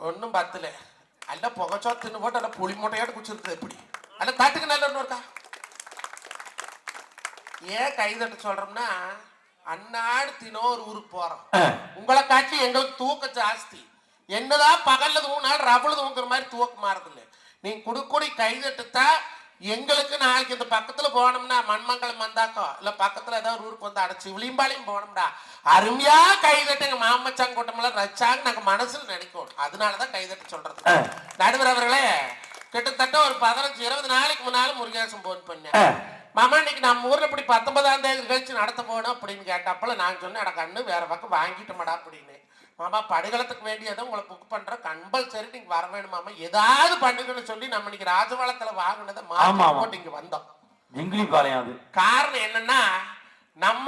ஒன்றும் பத்தல அல்ல புகைச்சோ தின்னு போட்டு அல்ல புளி மூட்டையோட குச்சிருக்குது எப்படி அல்ல தட்டுக்கு நல்ல ஒன்று இருக்கா ஏன் கை தட்ட சொல்றோம்னா அன்னாடு தினோ ஒரு ஊருக்கு போறோம். உங்களை காட்டி எங்களுக்கு தூக்கம் ஜாஸ்தி என்னதான் பகல்ல தூங்கினாலும் ரபுல தூங்குற மாதிரி தூக்கம் மாறதில்லை நீங்க குடுக்கூடி கை தட்டுத்தா எங்களுக்கு நாளைக்கு இந்த பக்கத்துல போனோம்னா மண்மங்கலம் வந்தாக்கோ இல்ல பக்கத்துல ஏதாவது ஊருக்கு வந்து அடைச்சி விளிம்பாளையும் போனோம்டா அருமையா கை தட்டு எங்க மாமச்சாங்க கூட்டமெல்லாம் ரச்சாங்க நாங்க மனசுல நினைக்கணும் அதனாலதான் கை தட்ட சொல்றது ஆ. நடுவர் அவர்களே கிட்டத்தட்ட ஒரு பதினஞ்சு இருபது நாளைக்கு முன்னால முருகேசன் போன் பண்ணேன். மாமா இன்னைக்கு நம்ம ஊர்ல இப்படி பத்தொன்பதாம் தேதி கழிச்சு நடத்த போகணும் அப்படின்னு கேட்டப்பல நான் சொன்னேன் அட கண்ணு வேற பக்கம் வாங்கிட்டோமாடா அப்படின்னு. மாமா படுகளத்துக்கு வேண்டியதை உங்களை புக் பண்றேன் கம்பல்சரி நீங்க வர வேணும் மாமா. ஏதாவது பண்ணுங்கன்னு சொல்லி நம்ம இன்னைக்கு ராஜபாளத்துல வாங்கினதை ஆமா. போட்டு இங்க வந்தோம். காரணம் என்னன்னா நம்ம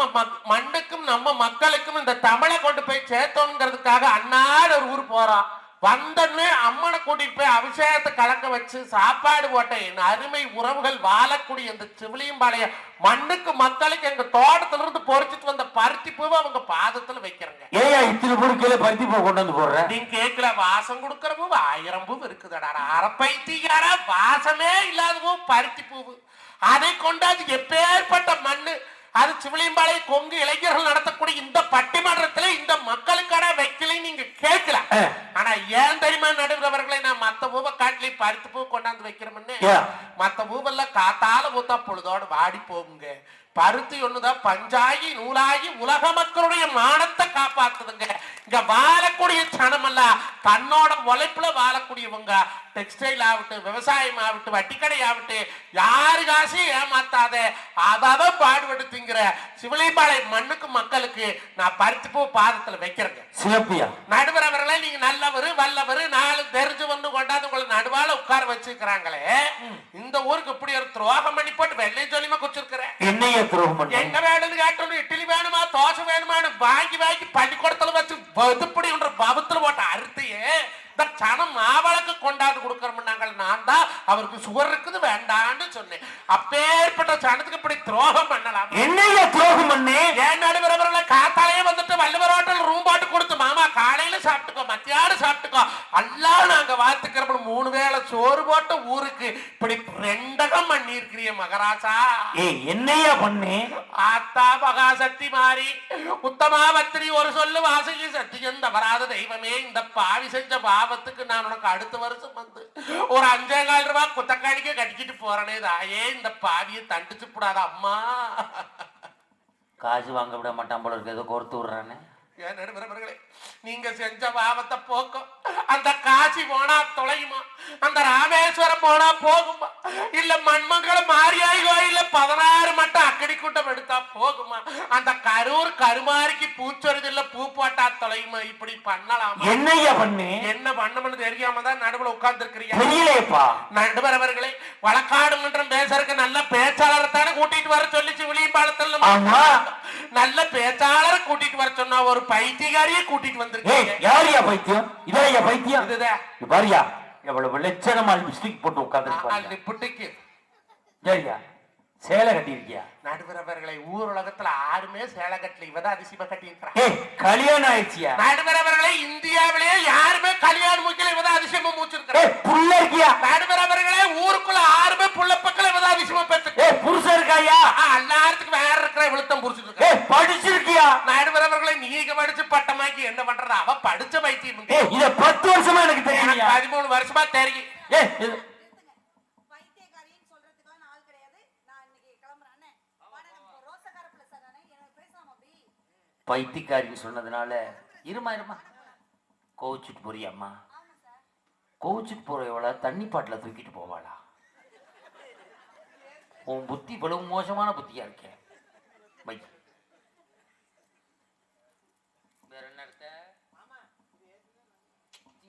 மண்ணுக்கும் நம்ம மக்களுக்கும் இந்த தமிழை கொண்டு போய் சேர்த்தோங்கிறதுக்காக அன்னாடு ஒரு ஊர் போறோம். வந்தோடனே அம்மனை கூட்டிட்டு போய் அபிஷேகத்தை கலக்க வச்சு சாப்பாடு போட்ட என் அருமை உறவுகள் வாழக்கூடிய இந்த சிவிலியம்பாளையம் மண்ணுக்கு மக்களுக்கு எங்க தோட்டத்துல இருந்து பொறிச்சிட்டு வந்த பருத்தி பூவை அவங்க பாதத்துல வைக்கிறங்க. கீழே பருத்தி பூ கொண்டு வந்து போடுற நீங்க கேட்கல வாசம் கொடுக்கிற பூ ஆயிரம் பூ இருக்குதடா அரப்பைத்தியார வாசமே இல்லாத பூ பருத்தி பூவு அதை கொண்டாந்து எப்பேற்பட்ட மண்ணு அது சிவலியம்பாளைய கொங்கு இளைஞர்கள் நடத்தக்கூடிய இந்த பட்டிமன்றத்துல இந்த மக்களுக்கான வைக்கலை நீங்க கேட்கல. ஆனா ஏன் தெரியுமா நடுகிறவர்களை நான் மத்த பூவை காட்டிலே பருத்தி பூ கொண்டாந்து வைக்கிறோம்னு? மத்த பூவெல்லாம் காத்தால பூத்தா பொழுதோட வாடி போகுங்க. பருத்தி ஒண்ணுதான் பஞ்சாகி நூலாகி உலக மக்களுடைய மானத்தை காப்பாத்துதுங்க. இங்க வாழக்கூடிய தன்னோட உழைப்புல வாழக்கூடியவங்க டெக்ஸ்டைல் ஆகட்டும் விவசாயம் ஆகட்டும் வட்டிக்கடை ஆகட்டும் யாரு காசையும் ஏமாத்தாத அதான் பாடுபட்டு திங்கிற சிவலிபாளையம் மண்ணுக்கு மக்களுக்கு நான் பருத்தி பூ பாதத்துல வைக்கிறேங்க. சிவப்பியா? நடுவர் அவர்களே நீங்க நல்லவரு வல்லவரு நாலு தெரிஞ்சு வந்து கொண்டாந்து உங்களை நடுவால உட்கார வச்சிருக்கிறாங்களே இந்த ஊருக்கு இப்படி ஒரு துரோகம் பண்ணி போட்டு வெள்ளை சொல்லிமா குச்சிருக்கிறேன் என்னைய துரோகம் பண்ண என்ன வேணும்னு கேட்டோம் இட்லி வேணுமா தோசை வேணுமான்னு வாங்கி வாங்கி பள்ளிக்கூடத்துல வச்சு வதுப்படின்ற பவத்துல போட்ட அறுத்தையே இந்த சனம் கொண்டாந்து கொடுக்கறோம்னாங்கள் நான் தான் அவருக்கு சுகர் இருக்குது வேண்டான்னு சொன்னேன். அப்பேற்பட்ட சனத்துக்கு இப்படி துரோகம் பண்ணலாம்? என்னைய துரோகம் பண்ணு? ஏன் நடுவரவர்களை காத்தாலேயே வந்துட்டு வள்ளுவர் ஹோட்டல் ரூம் போட்டு கொடுத்து மாமா காலையில சாப்பிட்டுக்கோ. மத்தியானம் சாப்பிட்டுக்கோ. எல்லாம் நாங்க வாத்துக்கிறோம் மூணு வேளை சோறு போட்டு ஊருக்கு. இப்படி ரெண்டகம் பண்ணி மகராசா என்னையா பண்ணு? ஆத்தா மகாசக்தி மாறி. உத்தமாவத்திரி ஒரு சொல்லு வாசகி சத்தியம் தவறாத தெய்வமே. இந்த பாவி செஞ்ச பாவத்துக்கு நான் உனக்கு அடுத்த வருஷம் வந்து ஒரு அஞ்சே கால் ரூபாய் குத்தக்காணிக்க கட்டிக்கிட்டு போறனே தாயே. இந்த பாவியை தண்டிச்சு கூடாத அம்மா. காசு வாங்க விட மாட்டான் போல இருக்கு. ஏதோ கோர்த்து விடுறானே. ஏன் நடுவரவர்களே நீங்க செஞ்ச பாவத்தை போக்கும். அந்த காசி போனா தொலையுமா? அந்த ராமேஸ்வரம் போனா போகுமா? இல்ல மண்மங்கலம் மாரியாய் கோயில்ல பதினாறு மட்டும் அக்கடி கூட்டம் எடுத்தா போகுமா? அந்த கரூர் கருமாரிக்கு பூச்சொரிதில்ல பூ போட்டா தொலையுமா? இப்படி பண்ணலாமா? என்னையா பண்ணு? என்ன பண்ணணும்னு தெரியாம தான் நடுவுல உட்கார்ந்து இருக்கிறீங்க நடுவர் அவர்களே வழக்காடு மன்றம் பேசுறதுக்கு நல்ல பேச்சாளர் தானே கூட்டிட்டு வர சொல்லிச்சு விளியம்பாலத்தில் ஆமா. நல்ல பேச்சாளரை கூட்டிட்டு வர சொன்னா ஒரு பைத்தியக்காரியை கூட்டிட்டு வந்திருக்கீங்க. யாரையா பைத்தியம்? இதையா பைத்தியம்? இதுதான் பாரியா. எவ்வளவு லட்சணமா லிப்ஸ்டிக் போட்டு உட்கார்ந்து லிப்புட்டுக்கு சரியா சேலை கட்டியிருக்கியா? நடுவர் அவர்களை ஊர் உலகத்துல யாருமே சேலை கட்டல இவதான் அதிசயமா கட்டியிருக்கிறான் கல்யாணம் ஆயிடுச்சியா? நடுவர் அவர்களை இந்தியாவிலேயே யாருமே கல்யாணம் மூக்கல இவதான் அதிசயமா மூச்சிருக்கிறான் புள்ள இருக்கியா? நடுவர் அவர்களே ஊருக்குள்ள யாருமே புள்ள பக்கல இவதான் அதிசயமா பேசுறேன் புருஷன் இருக்காயா? எல்லாத்துக்கும் வேற இருக்கிற இவளுத்தம் புடிச்சிட்டு இருக்க ஏய் படிச்சிருக்கியா? நடுவர் அவர்களை நீங்க படிச்சு பட்டமாக்கி என்ன பண்றது? அவ படிச்ச பைத்தியம் ஏய் இத பத்து வருஷமா எனக்கு தெரியுயா பதிமூணு வருஷமா தெரியும் ஏய் இது- பைத்தியக்காரின்னு சொல்றதுக்கெல்லாம் ஆள் கிடையாது நான் இன்னைக்கு கிளம்புறேன் அண்ணே வாடா நம்ம ரோசக்கார பிள்ளை சார் நானே எனக்கு பேசலாம் அப்படி பைத்தியக்காரின்னு சொன்னதுனால இருமா இருமா. கோவிச்சுட்டு போறியாம்மா கோவிச்சுட்டு போறவள தண்ணி பாட்டில தூக்கிட்டு போவாளா? உன் புத்தி இவ்வளவு மோசமான புத்தியா இருக்கே. வை. வேற என்ன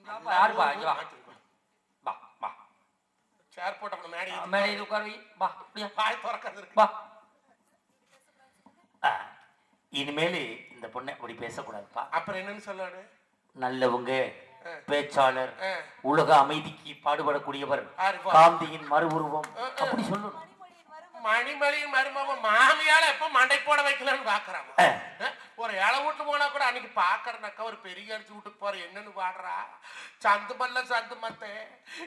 வாப்பா, யாருப்பா? இங்க வா. வா வா. சேர் போட்ட மேடி மேடையில் உட்கார வை. அப்படியா? பாய் திறக்கிறது இருக்கு. வா. இனிமேல் இந்த பொண்ணை அப்படி பேசக்கூடாதுப்பா அப்புறம் என்னன்னு சொல்லணும் நல்லவங்க. பேச்சாளர். உலக அமைதிக்கு பாடுபடக்கூடியவர். காந்தியின் மறு உருவம் அப்படி சொல்லணும் மணிமணியின் மருமவன் மாமியால எப்ப மண்டை போட வைக்கலாம்னு பாக்குறாங்க. ஒரு இலை வீட்டு போனா கூட அன்னைக்கு பாக்குறனாக்கா ஒரு பெரிய அரிசி வீட்டுக்கு போற என்னன்னு பாடுறா? சந்து பல்ல சந்து மத்தே.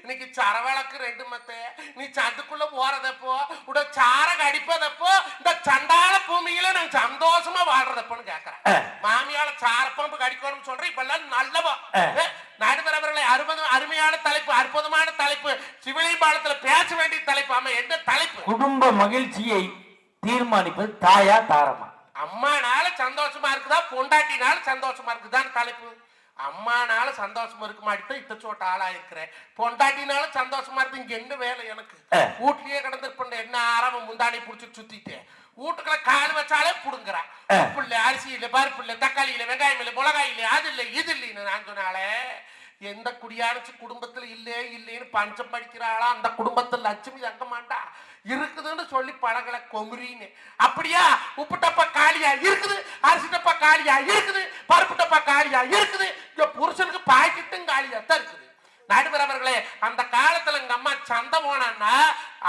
இன்னைக்கு சரவிளக்கு ரெண்டு மத்தே. நீ சந்துக்குள்ள போறதப்போ உட சாரக அடிப்பதப்போ இந்த சண்டால பூமியில நான் சந்தோஷமா வாழ்றதப்போன்னு கேக்குறேன். மாமியால சாரப்பம்பு கடிக்கணும்னு சொல்றேன். இப்ப எல்லாம் நல்லவா நடுவரவர்களை அருமத அருமையான தலைப்பு அற்புதமான தலைப்பு சிவிலி பாலத்துல பேச வேண்டிய தலைப்பு ஆமா என்ன தலைப்பு? குடும்ப மகிழ்ச்சியை தீர்மானிப்பது தாயா தாரமா அம்மானால சந்தோஷமா இருக்குதா? பொண்டாட்டினால சந்தோஷமா இருக்குதான்னு தலைப்பு. அம்மானால சந்தோஷமா இருக்க மாட்டேன். இத்த சோட்ட ஆளா இருக்கிறேன். பொண்டாட்டினால சந்தோஷமா இருக்கு. இங்க என்ன வேலை எனக்கு. வீட்லயே கிடந்திருப்பேன் என்ன ஆரம்ப முந்தானி புடிச்சு சுத்திட்டேன். வீட்டுக்குள்ள கால் வச்சாலே. உப்பு இல்ல அரிசி இல்ல பருப்பு இல்ல தக்காளி இல்ல வெங்காயம் இல்ல மிளகாய் இல்ல அது இல்ல இது இல்லைன்னு நான் சொன்னாலே. எந்த குடியானச்சு குடும்பத்தில் இல்லையே இல்லைன்னு பஞ்சம் படிக்கிறாளா அந்த குடும்பத்தில் லட்சுமி தங்க மாட்டா. இருக்குதுன்னு சொல்லி பழகலை கொங்குறின்னு அப்படியா? உப்பு டப்பா காலியா இருக்குது. அரிசி டப்பா காலியா இருக்குது. பருப்பு டப்பா காலியா இருக்குது. இந்த புருஷனுக்கு பாய்க்கிட்டும் காலியா தான் இருக்குது. நடுவர் அவர்களே அந்த காலத்துல எங்க அம்மா சந்தை போனான்னா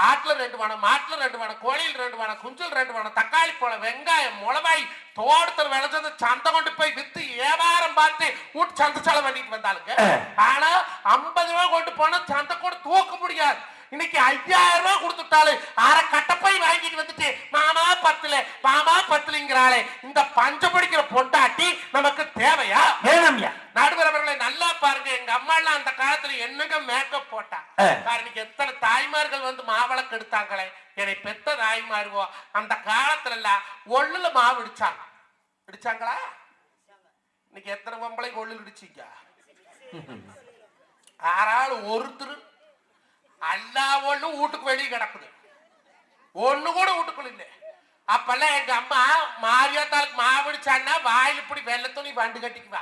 ஆட்டுல ரெண்டு வனம் மாட்டுல ரெண்டு வனம் கோழியில் ரெண்டு வனம் குஞ்சில் ரெண்டு வனம் தக்காளி பழம் வெங்காயம் மிளகாய் தோட்டத்தில் விளைஞ்சது சந்தை கொண்டு போய் வித்து வியாபாரம் பார்த்து வீட்டு சந்தை செலவு பண்ணிட்டு வந்தாளுங்க. ஆனா ஐம்பது ரூபாய் கொண்டு போனா சந்தை கூட தூக்க முடியாது. இன்னைக்கு ஐயாயிரம் ரூபாய் கொடுத்துட்டாலு அரை கட்டப்பை வாங்கிட்டு வந்துட்டு மாமா பத்துல மாமா பத்துலங்கிறாளே இந்த பஞ்ச பிடிக்கிற பொண்டாட்டி நமக்கு தேவையா? வேணாம்யா. நடுவர் நல்லா பாருங்க எங்க அம்மா எல்லாம் அந்த காலத்துல என்னங்க மேக்கப் போட்டா. இன்னைக்கு எத்தனை தாய்மார்கள் வந்து மாவிளக்கு எடுத்தாங்களே? என்னை பெத்த தாய்மாருவோ அந்த காலத்துல எல்லாம் ஒண்ணுல மாவு இடிச்சாங்க. இடிச்சாங்களா? இன்னைக்கு எத்தனை பொம்பளை ஒள்ளுல இடிச்சீங்க? ஆறாள் ஒருத்தர் எல்லா ஒண்ணும் வீட்டுக்கு வெளியே கிடக்குது. ஒண்ணு கூட வீட்டுக்குள்ள இல்லை. அப்பெல்லாம் எங்க அம்மா மாரியாத்தாளுக்கு மாவிடிச்சான்னா வாயில இப்படி வெள்ளை துணி வண்டு கட்டிக்குவா.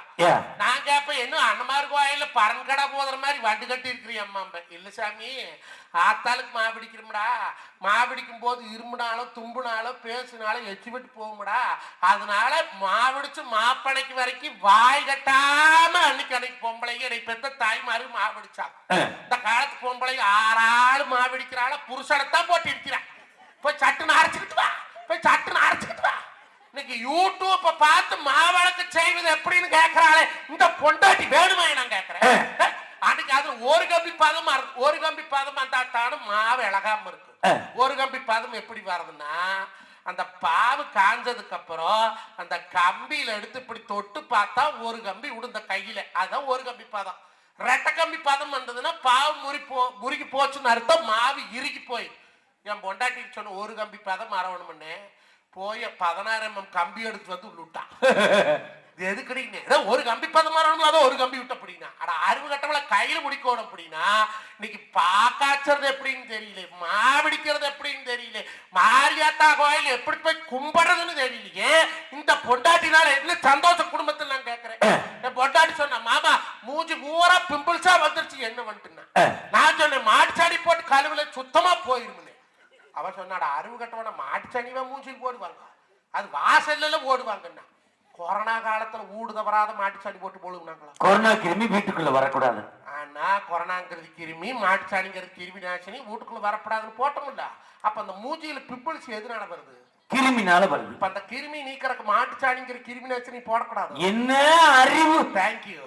நான் கேட்பேன் என்ன அண்ணமாருக்கு வாயில பரன்கடா போதுற மாதிரி வண்டு கட்டி இருக்கிறீ அம்மா இல்ல சாமி ஆத்தாளுக்கு மாபிடிக்கிறோம்டா மாபிடிக்கும் போது இருமுனாலும் தும்புனாலும் பேசுனாலும் எச்சு விட்டு போகும்டா. அதனால மாவிடிச்சு மாப்பனைக்கு வரைக்கும் வாய் கட்டாம அன்னைக்கு அன்னைக்கு பொம்பளைங்க என்னை பெத்த தாய்மாரு மாவிடிச்சாங்க ஆ. இந்த காலத்து பொம்பளைங்க ஆறாள் மாவிடிக்கிறாள புருஷனைத்தான் போட்டு இருக்கிறான் போய் சட்டுன்னு அரைச்சுக்கிட்டு வா. போய் சட்டுன்னு அரைச்சுக்கிட்டு வா. இன்னைக்கு யூடியூப்ப பார்த்து மாவழக்கு செய்வது எப்படின்னு கேட்கறாளே இந்த பொண்டாட்டி வேணுமா நான் கேட்கறேன் அன்னைக்கு அது ஒரு கம்பி பதமா இருக்கு ஒரு கம்பி பதம் இருந்தாத்தானும் மாவு இழகாம இருக்கு. ஒரு கம்பி பதம் எப்படி வருதுன்னா அந்த பாவு காஞ்சதுக்கு அப்புறம் அந்த கம்பியில எடுத்து இப்படி தொட்டு பார்த்தா ஒரு கம்பி விடுந்த கையில. அதான் ஒரு கம்பி பதம். ரெட்டை கம்பி பதம் வந்ததுன்னா பாவு முறி போ முறுகி போச்சுன்னு அர்த்தம் மாவு இறுகி போய் என் பொண்டாட்டிக்கு சொன்ன ஒரு கம்பி பதம் மறவணும்னு போய் பதினாயிரம் கம்பி எடுத்து வந்து உள்ளுட்டான் இது எதுக்குடிங்க ஏதோ ஒரு கம்பி பதம் மறவணும் அதோ ஒரு கம்பி விட்ட அப்படின்னா. அட அறிவு கட்டவள கையில முடிக்கணும் அப்படின்னா இன்னைக்கு பாக்காச்சுறது எப்படின்னு தெரியல மாவிடிக்கிறது எப்படின்னு தெரியல மாரியாத்தா கோயில் எப்படி போய் கும்பிடுறதுன்னு தெரியலையே. இந்த பொண்டாட்டினால என்ன சந்தோஷ குடும்பத்தில் நான் கேட்கிறேன் என் பொண்டாட்டி சொன்ன மாமா மூஞ்சி பூரா பிம்பிள்ஸா வந்துருச்சு என்ன வந்துட்டுன்னா? நான் சொன்னேன் மாட்டுச்சாடி போட்டு கழுவுல சுத்தமா போயிருமுன்னு அவ சொன்னாடா அறிவு கட்டவன மாட்டுச்சாடிவா மூஞ்சில் போடுவாங்க. அது வாசல்ல ஓடுவாங்கண்ணா கொரோனா காலத்துல ஊடு தவறாத மாட்டுச்சாடி போட்டு போடுவாங்களா கொரோனா கிருமி வீட்டுக்குள்ள வரக்கூடாது. ஆனா கொரோனாங்கிறது கிருமி மாட்டுச்சாடிங்கிறது கிருமி நாசினி வீட்டுக்குள்ள வரப்படாதுன்னு போட்டோம்ல. அப்ப அந்த மூஞ்சியில பிம்பிள்ஸ் எதனால வருது? கிருமினால வருது. இப்ப அந்த கிருமி நீக்கிறக்கு மாட்டுச்சாடிங்கிற கிருமி நாசினி போடக்கூடாது. என்ன அறிவு? தேங்க்யூ.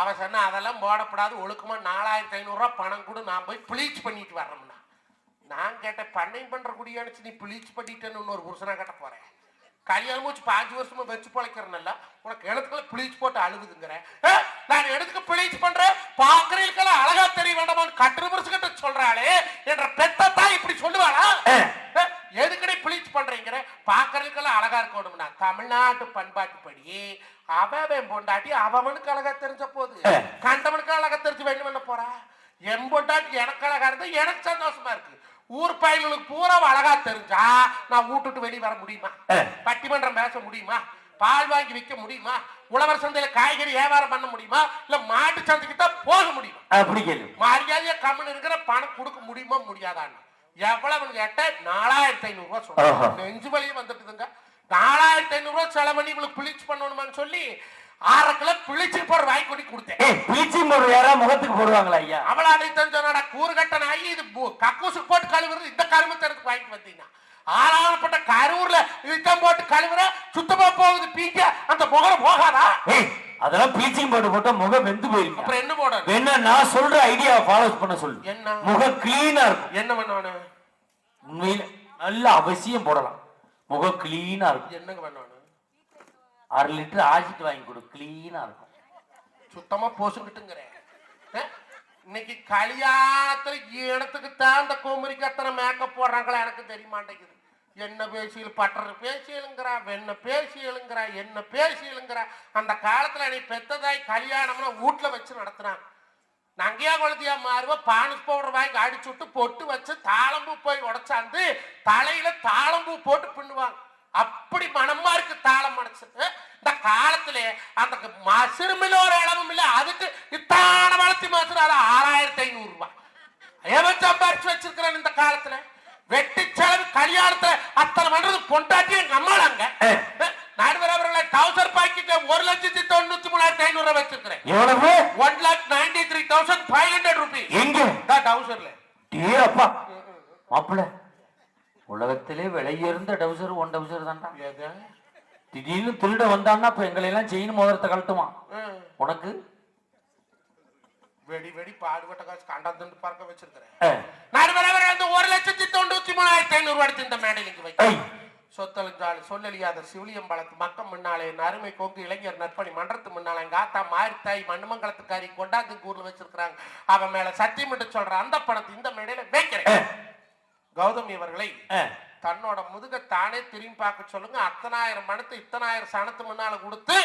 அவன் சொன்னா அதெல்லாம் போடப்படாது ஒழுக்கமா நாலாயிரத்தி ஐநூறு ரூபாய் பணம் கூட நான் போய் ப்ளீச் பண்ணிட்டு வர்றோம்னா நான் கேட்டேன் பண்ணை பண்ற குடியானுச்சு நீ ப்ளீச் பண்ணிட்டேன்னு இன்னொரு புருஷனா கட்ட போறேன். கல்யாணம் வச்சு பாஞ்சு வருஷமா வச்சு பழைக்கிறனல்ல உனக்கு எழுத்துக்களை ப்ளீச் போட்டு அழுகுதுங்கிற. நான் எடுத்துக்க ப்ளீச் பண்றேன்? பாக்குறீங்களுக்கெல்லாம் அழகா தெரிய வேண்டாமான்னு கட்டுற புருஷன் கிட்ட சொல்றாளே என்ற பெத்தத்தான் இப்படி சொல்லுவாளா? எதுக்கடி ப்ளீச் பண்றீங்கிற? பாக்குறதுக்கெல்லாம் அழகா இருக்கணும்னா தமிழ்நாட்டு பண்பாட்டுப்படி அவன் பொண்டாட்டி அவனுக்கு அழகா தெரிஞ்ச போது. கண்டவனுக்கு அழகா தெரிஞ்சு வேணும் பண்ண போறா? என் பொண்டாட்டி எனக்கு அழகா இருந்தா எனக்கு சந்தோஷமா இருக்கு. ஊர் பயல்களுக்கு பூரா அழகா தெரிஞ்சா நான் வீட்டுட்டு வெளியே வர முடியுமா. பட்டிமன்றம் பேச முடியுமா? பால் வாங்கி விற்க முடியுமா? உழவர் சந்தையில காய்கறி வியாபாரம் பண்ண முடியுமா? இல்ல மாட்டு சந்தைக்கு தான் போக முடியுமா? அப்படி கேளு. மரியாதையா கம்மன் இருக்கிற பணம் கொடுக்க முடியுமா முடியாதான்னு. எவ்வளவு கேட்ட நாலாயிரத்தி ஐநூறு ரூபாய் ஆஹா. சொல்றேன் நெஞ்சு வலியும் வந்துட்டுதுங்க. நாலாயிரத்தி ஐநூறு ரூபாய் செலவு பண்ணி இவளுக்கு பிளிச் பண்ணணுமான்னு சொல்லி ஆறு கிலோ பிளிச்சு போற வாங்கி கொண்டு கொடுத்தேன். ப்ளீச்சிங் பவுடர் யாரா முகத்துக்கு போடுவாங்களா ஐயா? அவள அழைத்தன் சொன்னாடா கூறுகட்ட நாயி இது கக்கூசுக்கு போட்டு கழுவுறது இந்த கருமத்தனத்துக்கு வாங்கிட்டு வந்தீங்கன்னா ஆளானப்பட்ட கரூர்ல இழுத்தம் போட்டு கழுவுற சுத்தமா போகுது பீக்க. அந்த முகம் போகாதா? அதெல்லாம் ப்ளீச்சிங் பவுடர் போட்டா முகம் வெந்து போயிருக்கும். அப்புறம் என்ன போடணும்? வேணா நான் சொல்ற ஐடியாவை ஃபாலோ பண்ண சொல்லு. என்ன? முகம் கிளீனா இருக்கும். என்ன பண்ணணும் உண்மையில நல்ல அவசியம் போடலாம். முகம் கிளீனா இருக்கும். என்னங்க பண்ணணும் அரை லிட்டர் ஆசிட் வாங்கி கொடு கிளீனா இருக்கும். சுத்தமா போசுக்கிட்டுங்கிறேன். இன்னைக்கு களியாத்திர இடத்துக்கு தான் இந்த கோமரிக்கு அத்தனை மேக்கப் போடுறாங்களா எனக்கு தெரிய மாட்டேங்குது என்ன பேசியல் பட்டர் பேசியலுங்கிறா வெண்ண பேசியலுங்கிறா என்ன பேசியலுங்கிறா. அந்த காலத்துல நீ பெத்ததாய் கல்யாணம்னா வீட்டுல வச்சு நடத்துனாங்க. நங்கையா குழந்தையா மாறுவ பானிஸ் பவுடர் வாங்கி அடிச்சு விட்டு பொட்டு வச்சு தாளம்பூ போய் உடச்சாந்து தலையில தாளம்பூ போட்டு பின்னுவாங்க. அப்படி மனமா இருக்கு தாளம் மனசு அஹ், இந்த காலத்துல அந்த மசுருமில்ல ஒரு இளவும் இல்ல அதுக்கு இத்தான வளர்த்தி மசுரு அது ஆறாயிரத்தி ஐநூறு ரூபாய் எவன் சம்பாரிச்சு வச்சிருக்கிறான் இந்த காலத்துல. வெட்டி செலவு கல்யாணத்துல அத்தனை பண்றது பொண்டாட்டி எங்க அம்மாடாங்க நடுவர் அவர்களை டவுசர் பாக்கெட் ஒரு லட்சத்தி தொண்ணூத்தி மூணாயிரத்தி ஐநூறு ரூபாய் வச்சிருக்கிறேன். எவ்வளவு? One lakh ninety three thousand five hundred rupees எங்க டவுசர்ல டே அப்பா. மாப்பிள்ள. உலகத்திலே விலையுயர்ந்த டவுசர் ஒன் டவுசர் தான்டா. திடீர்னு திருட வந்தான்னா இப்ப எங்களை எல்லாம் செயின் மோதிரத்தை கழட்டுமா. உனக்கு? வெடி வெடி பாடுபட்ட காசு கண்டாந்து பார்க்க வச்சிருக்கிறேன். அந்த ஒரு லட்சத்தி தொண்ணூத்தி மூணாயிரத்தி ஐநூறு ரூபாய் இந்த மேடையில் இங்கு வைக்க சொத்தழிஞ்சால் சொல்லலியாத சிவிலியம்பலத்து மக்கம் முன்னாலே நறுமை கொங்கு இளைஞர் நற்பணி மன்றத்து முன்னாலே எங்க ஆத்தா மாரித்தாய் மண்ணுமங்கலத்துக்காரி கொண்டாந்து ஊர்ல வச்சிருக்கிறாங்க. அவன் மேல சத்தியமிட்டு சொல்ற அந்த பணத்தை இந்த மேடையில வைக்கிறேன். கௌதமி அவர்களை தன்னோட முதுக தானே திரும்பி பார்க்க சொல்லுங்க. அத்தனாயிரம் பணத்தை இத்தனாயிரம் சனத்து முன்னால கொடுத்து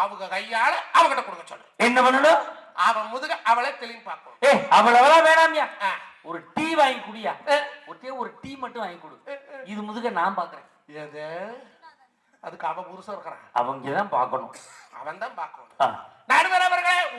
அவங்க கையால அவகிட்ட கொடுக்க சொல்லுங்க. என்ன பண்ணணும்? அவன் முதுக அவளை திரும்பி பார்க்கணும். ஏ அவ்வளவெல்லாம் வேணாமியா. ஒரு டீ வாங்கி குடியா? ஒருத்தே ஒரு டீ மட்டும் வாங்கி கொடு. இது முதுக நான் பாக்குறேன் எது? அதுக்கு அவன் புருஷன் இருக்கிறான். அவங்க தான் பார்க்கணும். அவன் தான் பார்க்கணும் நடுவர்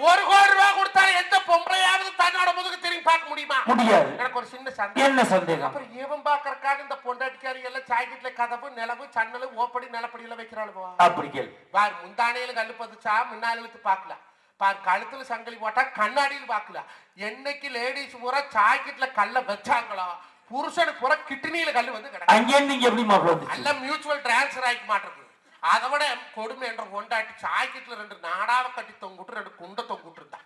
ஒரு கோடி ரூபாய் கொடுத்தாலும் எந்த பொம்பளையாவது தன்னோட முதுகு திரும்பி பார்க்க முடியுமா? முடியாது. எனக்கு ஒரு சின்ன சந்தேகம். என்ன சந்தேகம்? அப்புறம் இவன் பாக்குறதுக்காக இந்த பொண்டாட்டிக்காரி எல்லாம் ஜாக்கெட்ல கதவு நிலவு சன்னலு ஓப்படி நிலப்படி எல்லாம் வைக்கிறாளுவா அப்படி கேள். பாரு முந்தானையில கல்லு பதிச்சா முன்னால இழுத்து பார்க்கல. பாரு கழுத்துல சங்கிலி போட்டா கண்ணாடியில் பார்க்கல. என்னைக்கு லேடிஸ் பூரா ஜாக்கெட்ல கல்ல வச்சாங்களோ புருஷனுக்கு பூரா கிட்னியில கல்லு வந்து கிடக்கு. அங்கே இங்க எப்படி மாப்பிள்ள எல்லாம் மியூச்சுவல் டிரான்ஸ்ஃபர் ஆகிக்க மாட்டிருக்கு அதை விட கொடுமை என்ற கொண்டாட்டி சாக்கெட்ல ரெண்டு நாடாவை கட்டி தொங்கிட்டு ரெண்டு குண்டை தொங்கிட்டு இருந்தா.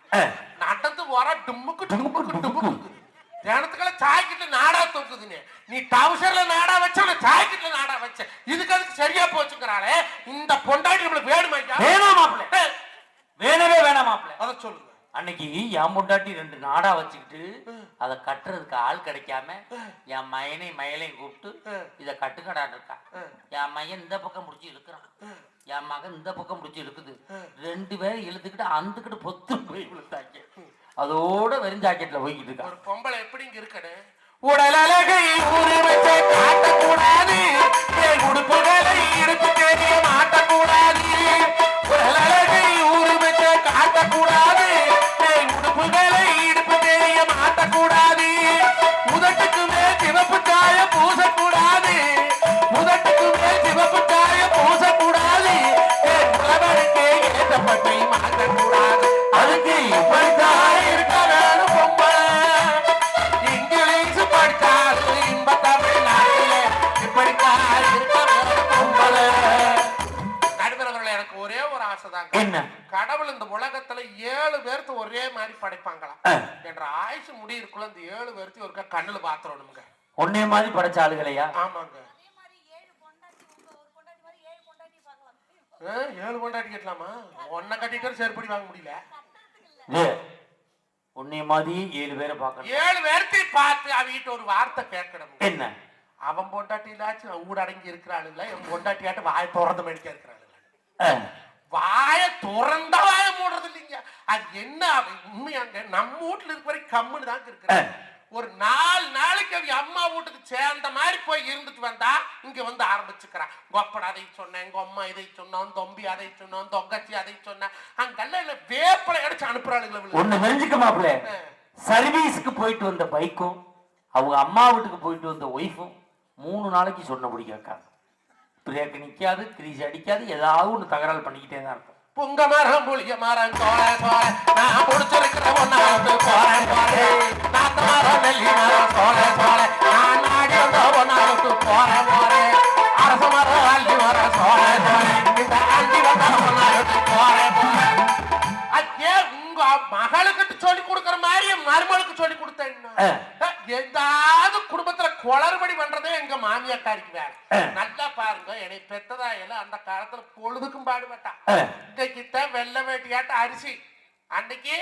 நடந்து வர டும்முக்கு டும்முக்கு டும்முக்கு தினத்துக்கெல்லாம் சாக்கெட்ல நாடா தொங்குதுன்னு. நீ டவுசர்ல நாடா வச்ச நான் நாடா வச்சேன் இதுக்கு அதுக்கு சரியா போச்சுக்கிறாளே இந்த பொண்டாட்டி நம்மளுக்கு? வேணாம் மாப்பிள்ள ஏய், வேணவே வேணாம் மாப்பிள்ள அதை சொல்லுங்க என் முண்டாட்டி ரெண்டு நாடா வச்சுக்கிட்டு அதை கட்டுறதுக்கு ஆள் கிடைக்காம என் மயனை மயலையும் கூப்பிட்டு இத கட்டுக்கடான் இருக்கா. என் மகன் இந்த பக்கம் முடிச்சு இழுக்கிறான். என் மகன் இந்த பக்கம் முடிச்சு இழுக்குது. ரெண்டு பேரும் இழுத்துக்கிட்டு அந்துக்கிட்டு பொத்து போய் விழுத்தாங்க அதோட வெறும் ஜாக்கெட்ல போய்கிட்டு இருக்கா. ஒரு பொம்பளை எப்படி இங்க இருக்கணும் உடல் அழகை காட்டக்கூடாது. உடுப்புகளை இடுப்பு தெரிய மாட்டக்கூடாது பேர்த்து ஒருக்கா கண்ணுல பாத்துறணுங்க உன்னைய மாதிரி படைச்ச ஆளுகளையா? ஆமாங்க. ஏழு பொண்டாட்டி பொண்டாட்டி பொண்டாட்டி கட்டலாமா? ஒன்ன கட்டிட்டு செருப்படி வாங்க முடியல. இது உன்னைய மாதிரி ஏழு பேரை பார்க்கணும். ஏழு பேர்த்தை பார்த்து அவகிட்ட ஒரு வார்த்தை கேட்கணும். என்ன? அவன் பொண்டாட்டியிலாச்சும் அடங்கி இருக்கிறாளுங்களா என் பொண்டாட்டியாட்டு வாயை திறந்த மணிக்க இருக்கிறாளுங்களா அஹ், வாய திறந்த வாய மூடுறது இல்லைங்க. அது என்ன உண்மையாங்க? நம்ம வீட்டுல இருக்க வரைக்கும் கம்முன்னு தாங்க இருக்கிறான் ஒரு நாலு நாளைக்கு அவ அம்மா வீட்டுக்கு சேர்ந்த மாதிரி போய் இருந்துட்டு வந்தா இங்க வந்து ஆரம்பிச்சுக்கிறான் கொப்பட அதை சொன்னேன் எங்க அம்மா இதை சொன்னோம் தொம்பி அதை சொன்னோம் தொங்கச்சி அதை சொன்னேன். அங்கெல்லாம் இல்ல வேப்பலை அடிச்சு அனுப்புறாளுங்களா. ஒண்ணு தெரிஞ்சுக்க மாப்பிள்ள. சர்வீஸ்க்கு போயிட்டு வந்த பைக்கும் அவங்க அம்மா வீட்டுக்கு போயிட்டு வந்த ஒய்ஃபும் மூணு நாளைக்கு சொன்னபடி கேட்காது. பிரேக் நிக்காது கிரீஸ் அடிக்காது ஏதாவது ஒன்று தகராறு பண்ணிக்கிட்டே தான் இருக்கும். புங்க மரம் புளிய மரம் நான் முடிச்சிருக்கிற ஒன்னாவது போறேன் போறேன் நாத்த மரம் நெல்லி மரம் சோழ சோழ நான் போறேன் போறேன் மகளுக்கிட்ட சொல்லி கொடுக்கற மாதிரி மருமகளுக்கு சொல்லி கொடுத்தேன் ஏதாவது குடும்பத்துல குளறுபடி பண்றதே எங்க மாமியாக்காரிக்கு நல்லா பாருங்க என்னை பெத்ததா எல்லாம் அந்த காலத்துல பொழுதுக்கும் பாடுபட்டான் இன்னைக்கு தான் வேட்டியாட்ட அரிசி. அன்னைக்கு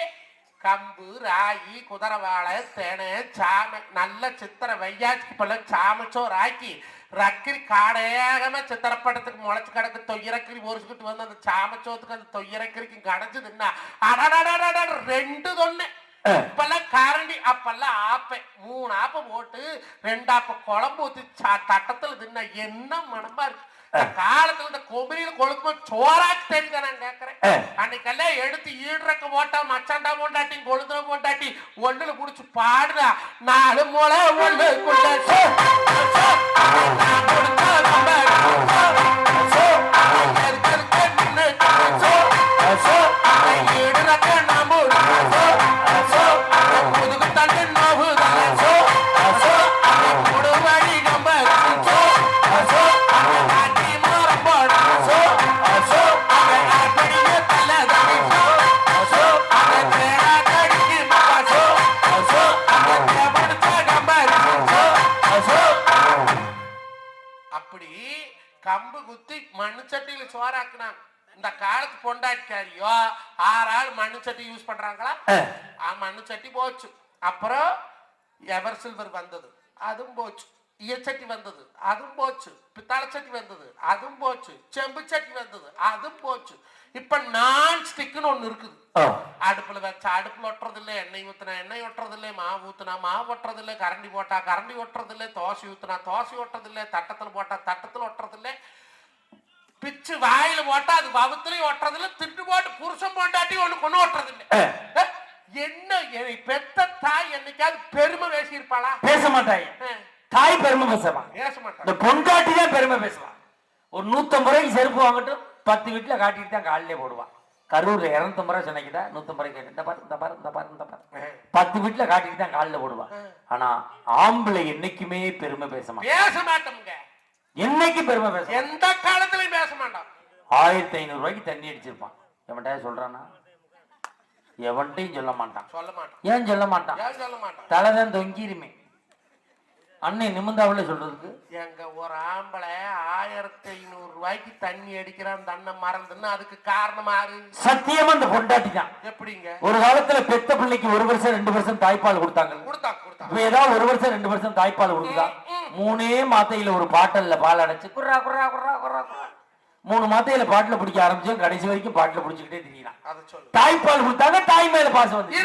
கம்பு ராகி குதிரவாழை தேனை சாமை நல்ல சித்திரை வையாச்சிக்கு பல சாமச்சோறு ஆக்கி ரக்கிரி காடையாகம சித்திரப்படத்துக்கு முளைச்சு கிடக்கு தொய்யரக்கிரி ஒரிச்சுக்கிட்டு வந்து அந்த சாமச்சோத்துக்கு அந்த தொய்யரக்கிரிக்கு கடைஞ்சதுன்னா அடடடடட ரெண்டு தொன்னு. இப்பெல்லாம் கரண்டி அப்பெல்லாம் ஆப்பேன் மூணு ஆப்பை போட்டு ரெண்டு ஆப்ப குழம்பு ஊத்தி சா- தட்டத்துல தின்னா என்ன மனமா இருக்கு. காலத்துல இந்த கொபரியில கொழுக்கும்போது சோறாக்கு தெரியுதா நான் கேக்குறேன் அன்னைக்கெல்லாம் எடுத்து ஈடுறக்க போட்டா மச்சாண்டா போண்டாட்டி கொழுந்த போண்டாட்டி ஒண்ணுல புடிச்சு பாடுதா நாலு முளை ஒண்ணுக்குள்ள சோ, சோ, நான் கொடுத்த இந்த காலத்து பொண்டாட்டிக்காரியோ ஆறு ஆள் மண்ணு சட்டி யூஸ் பண்றாங்களா? ஆ. மண்ணு சட்டி போச்சு. அப்புறம் எவர் சில்வர் வந்தது. அதுவும் போச்சு. ஈயச்சட்டி வந்தது. அதுவும் போச்சு. பித்தாளை சட்டி வந்தது. அதுவும் போச்சு. செம்பு சட்டி வந்தது. அதுவும் போச்சு. இப்ப நான் ஸ்டிக்குன்னு ஒண்ணு இருக்குது. அடுப்புல வச்சா அடுப்புல ஒட்டுறது இல்ல எண்ணெய் ஊத்துனா எண்ணெய் ஒட்டுறது இல்ல மாவு ஊத்துனா மாவு ஒட்டுறது இல்ல கரண்டி போட்டா கரண்டி ஒட்டுறது இல்ல தோசை ஊத்துனா தோசை ஒட்டுறது இல்ல தட்டத்துல போட்டா தட்டத்துல ஒட்டுறது இல்ல பிச்சு வாயில போட்டா அது வவுத்துலயும் ஒட்டுறது இல்ல திட்டு போட்டு புருஷன் போட்டாட்டி ஒண்ணு கொண்டு ஒட்டுறது இல்ல என்ன பெத்த தாய் என்னைக்காவது பெருமை பேச மாட்டாங்க அஹ், தாய் பெருமை பேசுவான் பேச மாட்டான் இந்த பொண்டாட்டி தான் பெருமை பேசுவான் ஒரு நூத்தம்பது ரூபாய்க்கு செருப்பு வாங்கட்டும் பத்து வீட்டுல காட்டிட்டு தான் காலிலே போடுவான் கரூர்ல இரநூத்தம்பது ரூபா சொன்னீங்க நூத்தம்பது கேட்டு, இந்த பாரு இந்த பாரு இந்த பாரு இந்த பாரு. பத்து வீட்டுல காட்டிட்டு தான் காலில் போடுவான் ஆனா ஆம்பளை என்னைக்குமே பெருமை பேச மாட்டான் பேச மாட்டோம்ங்க. என்னைக்கு பெருமை பேச மாட்டான். எந்த காலத்திலயும் பேச மாட்டோம் ஆயிரத்தி ஐநூறு ரூபாய்க்கு தண்ணி அடிச்சிருப்பான். எவன்டா சொல்றானா? எவன்ட்டையும் சொல்ல மாட்டான். சொல்ல மாட்டோம் ஏன் சொல்ல மாட்டான்? சொல்ல மாட்டோம் தலைதான் தொங்கிருமே. அண்ணன் நிமிந்தாவில சொல்றதுக்கு? எங்க ஒரு ஆம்பளை ஆயிரத்தி ஐநூறு ரூபாய்க்கு தண்ணி அடிக்கிறான் தன்னை மறந்துன்னு அதுக்கு காரணம் ஆறு சத்தியமா அந்த பொண்டாட்டி தான் எப்படிங்க? ஒரு காலத்துல பெத்த பிள்ளைக்கு ஒரு வருஷம் ரெண்டு வருஷம் தாய்ப்பால் கொடுத்தாங்க. கொடுத்தா கொடுத்தா இப்ப ஏதாவது ஒரு வருஷம் ரெண்டு வருஷம் தாய்ப்பால் கொடுக்குதா? மூணே மாத்தையில ஒரு பாட்டல்ல பால் அடைச்சு குர்ரா குர்ரா குர்ரா குர்ரா மூணு மாத்தையில பாட்டில பிடிக்க ஆரம்பிச்சோம் கடைசி வரைக்கும் பாட்டில பிடிச்சிக்கிட்டே சொல்லு. தாய்ப்பால் கொடுத்தாங்க தாய் மேல பாசம் வந்து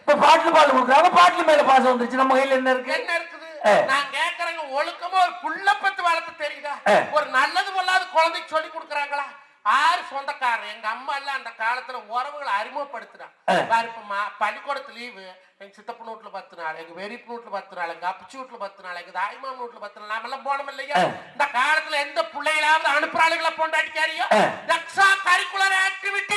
இப்ப பாட்டில் பால் கொடுக்குறாங்க பாட்டில் மேல பாசம் வந்துருச்சு. நம்ம கையில என்ன இருக்கு? என்ன இருக்குது. நான் கேக்குறேங்க ஒழுக்கமா ஒரு புள்ள பத்து வளர்த்து தெரியுதா. ஒரு நல்லது பொல்லாத குழந்தைக்கு சொல்லி கொடுக்குறாங்களா ஆறு சொந்தக்காரர் எங்க அம்மா எல்லாம் அந்த காலத்துல உறவுகளை அறிமுகப்படுத்தினான் ஏ. பாரு இப்ப மா- பள்ளிக்கூடத்து லீவு எங்க சித்தப்பன் வீட்டுல பத்து நாள் எங்க வெறிப்பு வீட்டுல பத்து நாள் எங்க அப்பச்சி வீட்டுல பத்து நாள் எங்க தாய்மாமன் வீட்டுல பத்து நாள் நாம எல்லாம் போனோம் இல்லையா. இந்த காலத்துல எந்த பிள்ளைகளாவது அனுப்புறாளுகளை பொண்டாட்டிக்காரியோ. Extra curricular activity